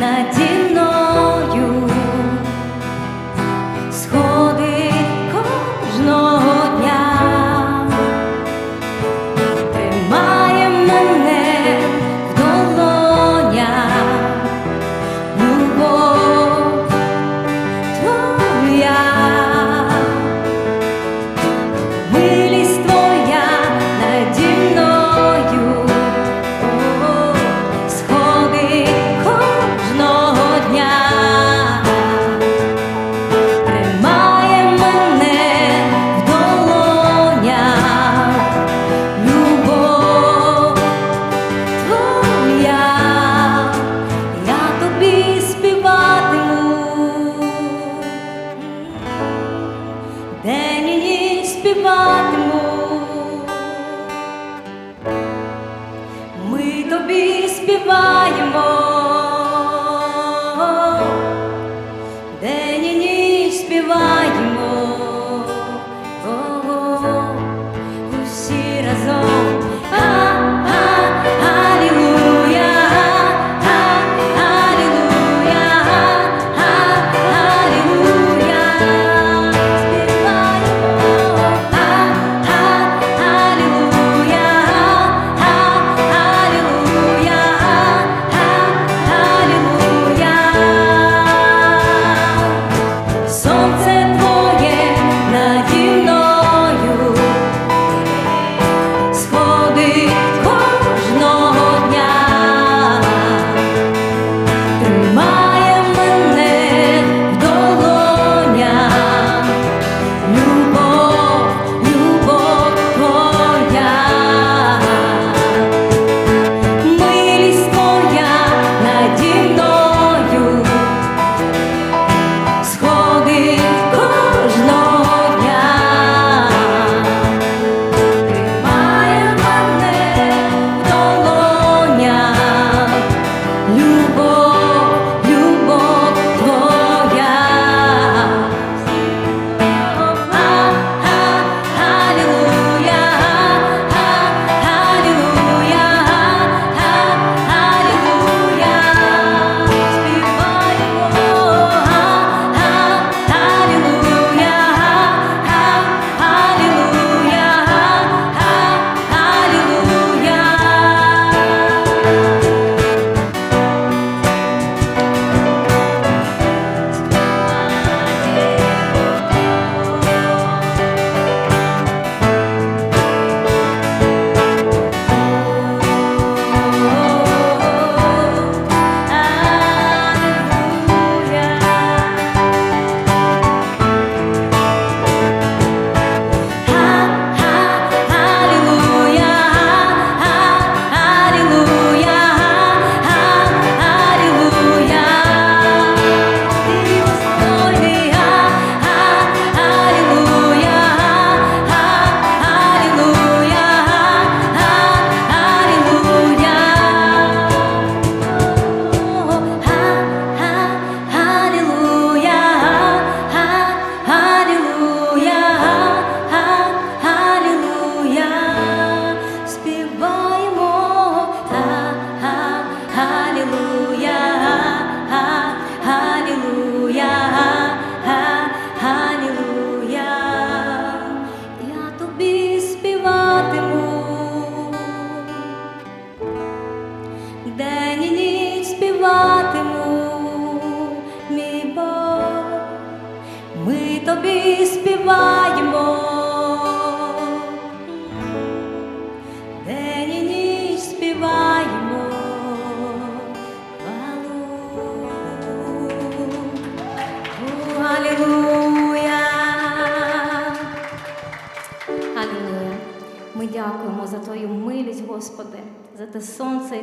на.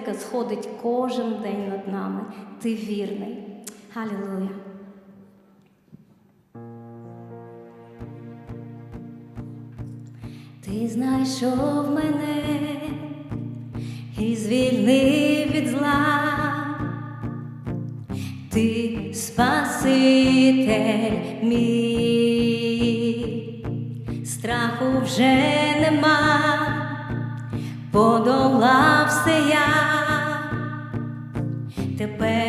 яке сходить кожен день над нами. Ти вірний. Халілуя, Ти знайшов мене і звільнив від зла, ти спаситель мій, страху вже нема, подолався я. Тепер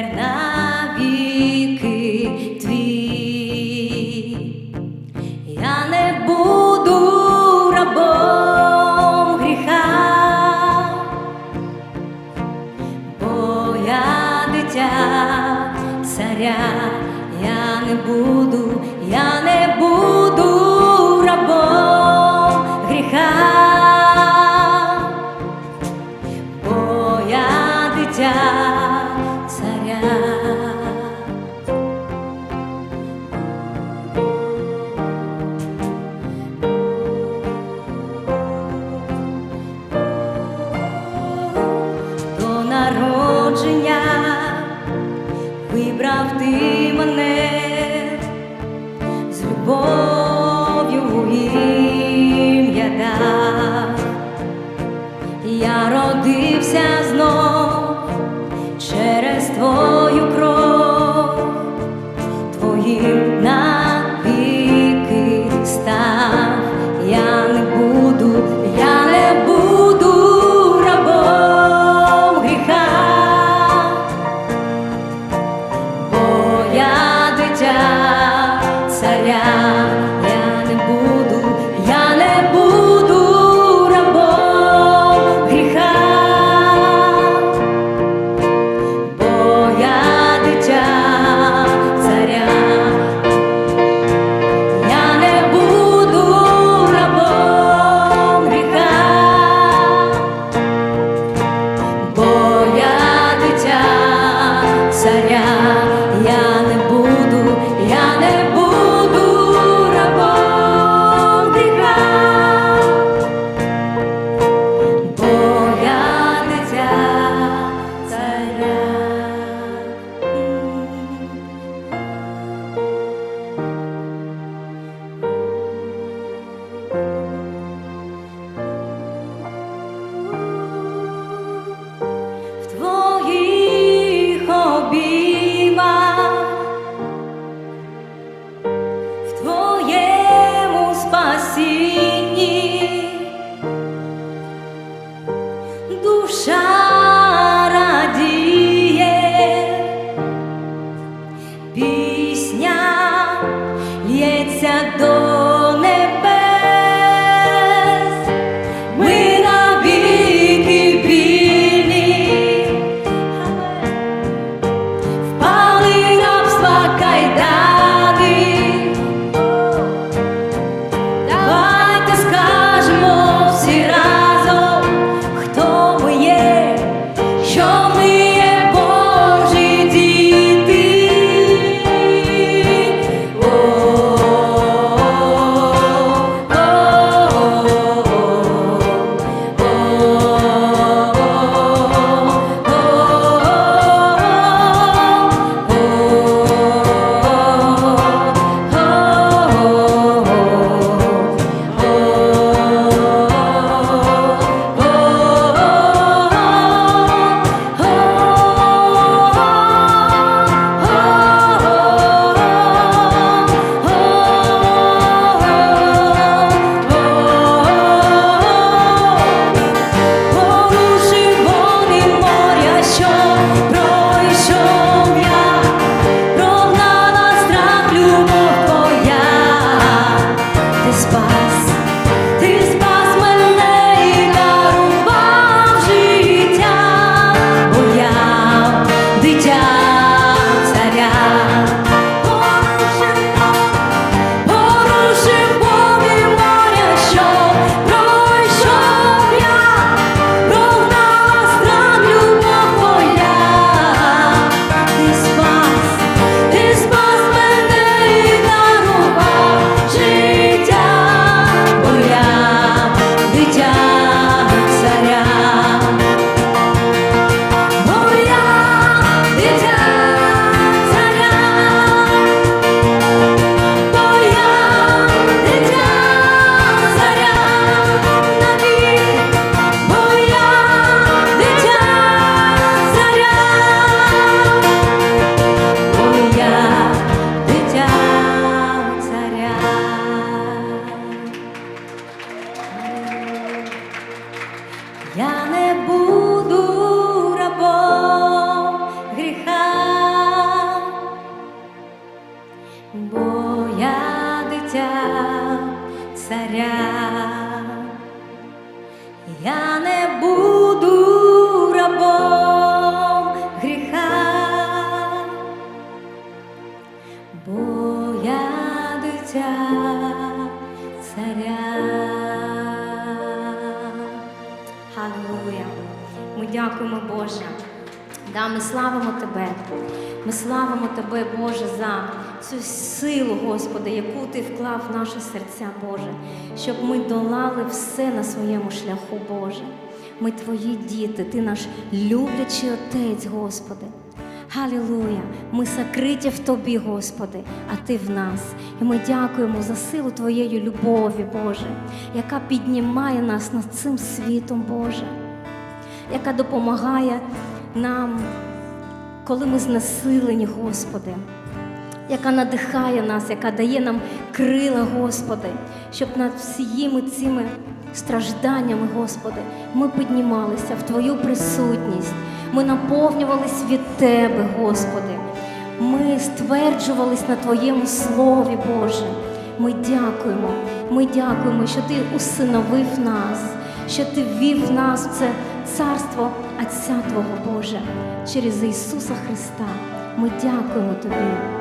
не буде. Да, ми славимо Тебе. Ми славимо Тебе, Боже, за цю силу, Господи, яку Ти вклав в наші серця, Боже, щоб ми долали все на своєму шляху, Боже. Ми Твої діти, Ти наш люблячий Отець, Господи. Халілуя! Ми сокриті в Тобі, Господи, а Ти в нас. І ми дякуємо за силу Твоєї любові, Боже, яка піднімає нас над цим світом, Боже, яка допомагає нам, коли ми знесилені, Господи, яка надихає нас, яка дає нам крила, Господи, щоб над всіми цими стражданнями, Господи, ми піднімалися в Твою присутність, ми наповнювались від Тебе, Господи. Ми стверджувались на Твоєму Слові, Боже. Ми дякуємо, ми дякуємо, що Ти усиновив нас, що Ти ввів нас в це царство Отця Твого Боже через Ісуса Христа. Ми дякуємо Тобі.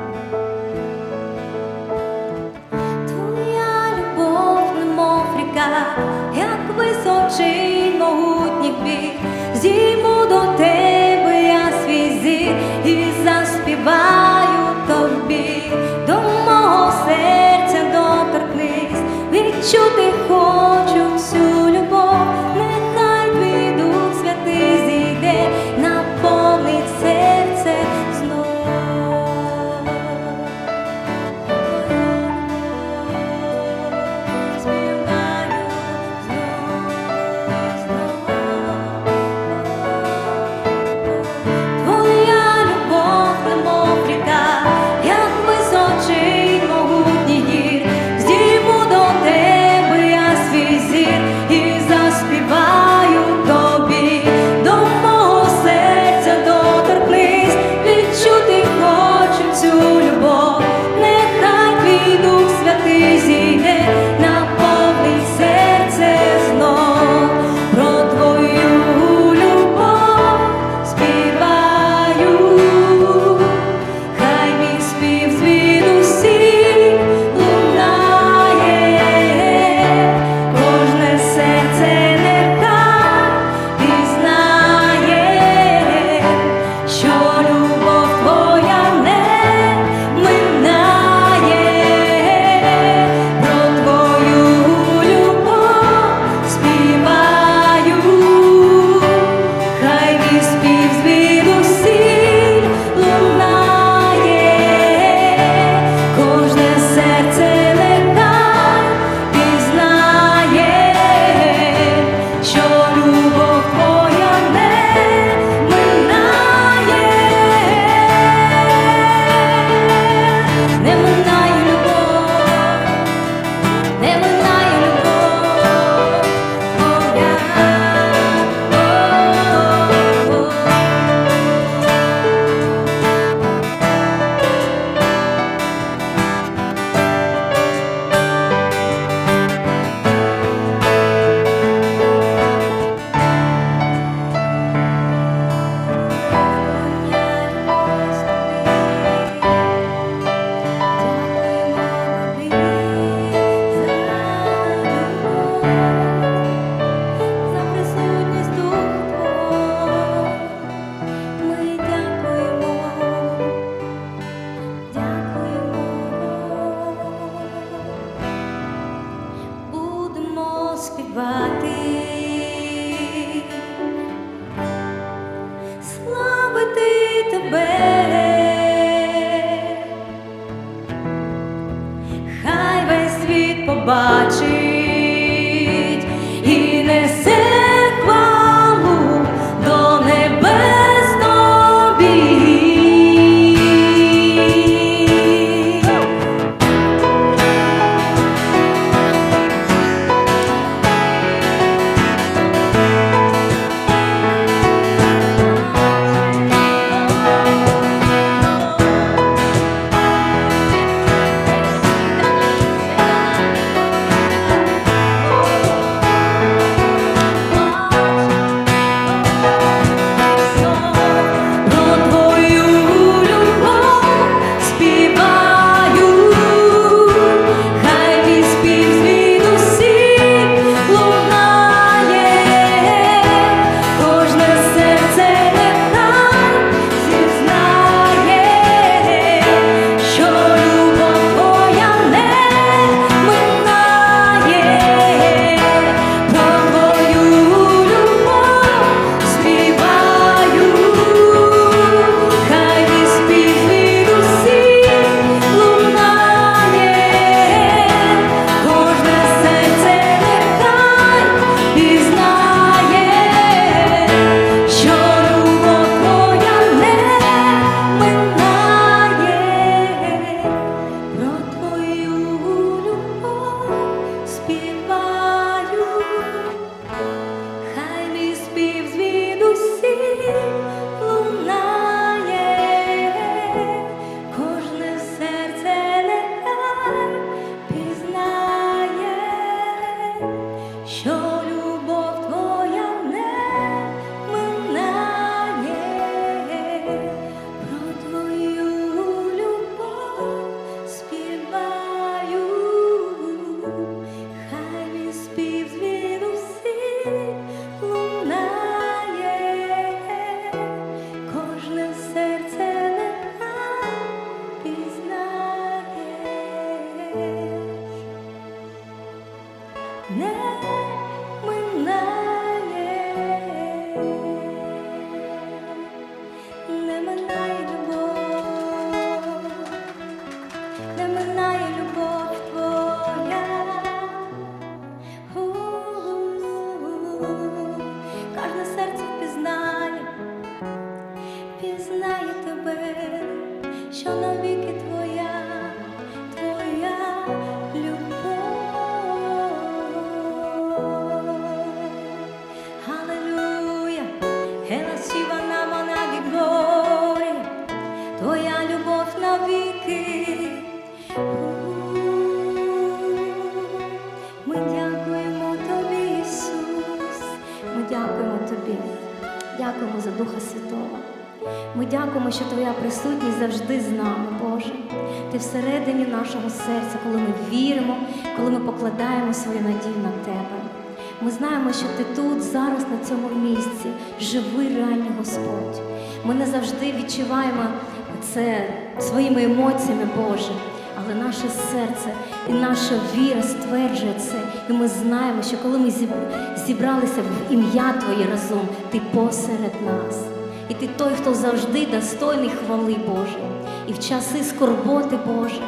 Присутність завжди з нами, Боже. Ти всередині нашого серця, коли ми віримо, коли ми покладаємо свою надію на Тебе. Ми знаємо, що Ти тут, зараз, на цьому місці, живий реальний Господь. Ми не завжди відчуваємо це своїми емоціями, Боже, але наше серце і наша віра стверджує це. І ми знаємо, що коли ми зібралися в ім'я Твоє разом, Ти посеред нас. І ти той, хто завжди достойний хвали Божої. І в часи скорботи Боже,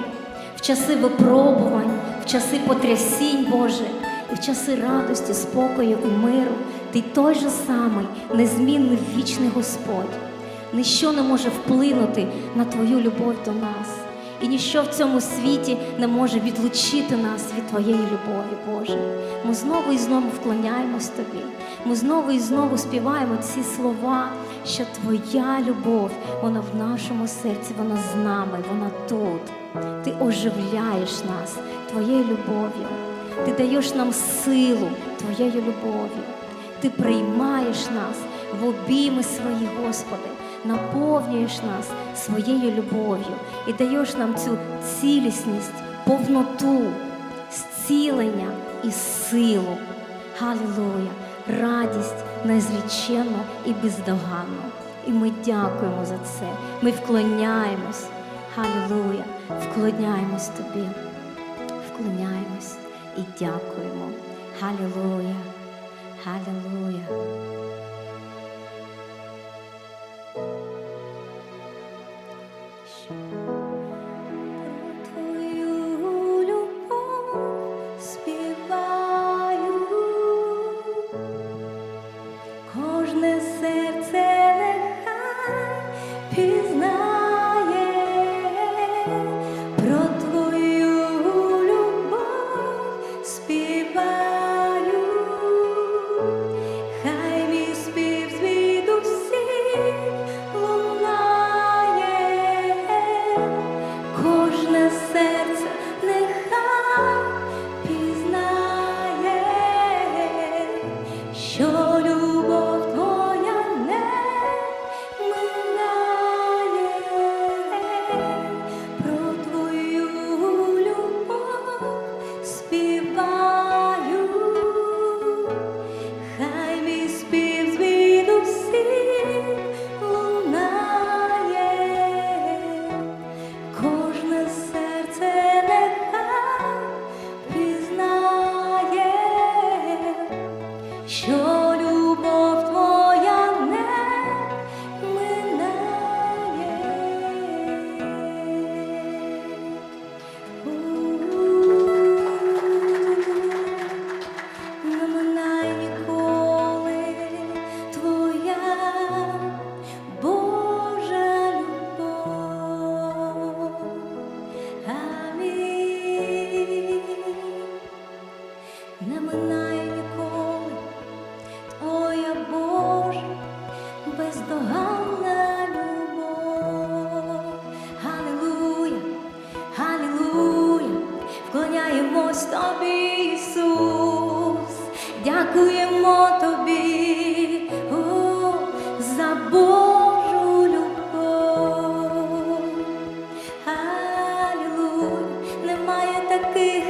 в часи випробувань, в часи потрясінь Боже, і в часи радості, спокою і миру, ти той же самий, незмінний вічний Господь. Ніщо не може вплинути на Твою любов до нас. І ніщо в цьому світі не може відлучити нас від Твоєї любові, Боже. Ми знову і знову вклоняємось Тобі. Ми знову і знову співаємо ці слова, що Твоя любов, вона в нашому серці, вона з нами, вона тут. Ти оживляєш нас Твоєю любов'ю. Ти даєш нам силу Твоєю любов'ю. Ти приймаєш нас в обійми свої, Господи, наповнюєш нас своєю любов'ю і даєш нам цю цілісність, повноту, зцілення і силу. Галілуя! Радість незліченну і бездоганну. І ми дякуємо за це. Ми вклоняємось. Галілуя! Вклоняємось тобі. Вклоняємось і дякуємо. Галілуя! Галілуя! me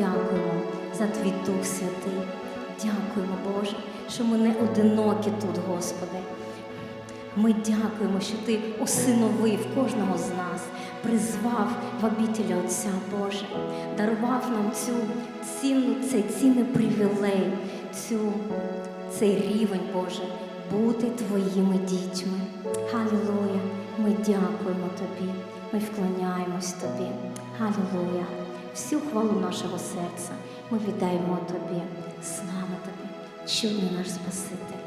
дякуємо за твій Дух Святий. Дякуємо, Боже, що ми не одинокі тут, Господи. Ми дякуємо, що Ти усиновив кожного з нас, призвав в обітелі Отця Боже, дарував нам цю цінну, цей цінний привілей, цю, цей рівень, Боже, бути Твоїми дітьми. Халілуя! Ми дякуємо Тобі, ми вклоняємось Тобі. Халілуя! Всю хвалу нашого серця ми віддаємо Тобі. Слава Тобі, чудний наш Спаситель.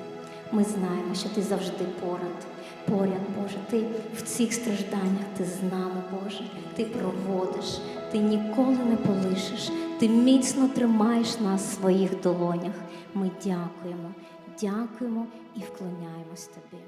Ми знаємо, що ти завжди поряд. Поряд, Боже, ти в цих стражданнях ти з нами, Боже, ти проводиш, ти ніколи не полишиш, ти міцно тримаєш нас в своїх долонях. Ми дякуємо, дякуємо і вклоняємось тобі.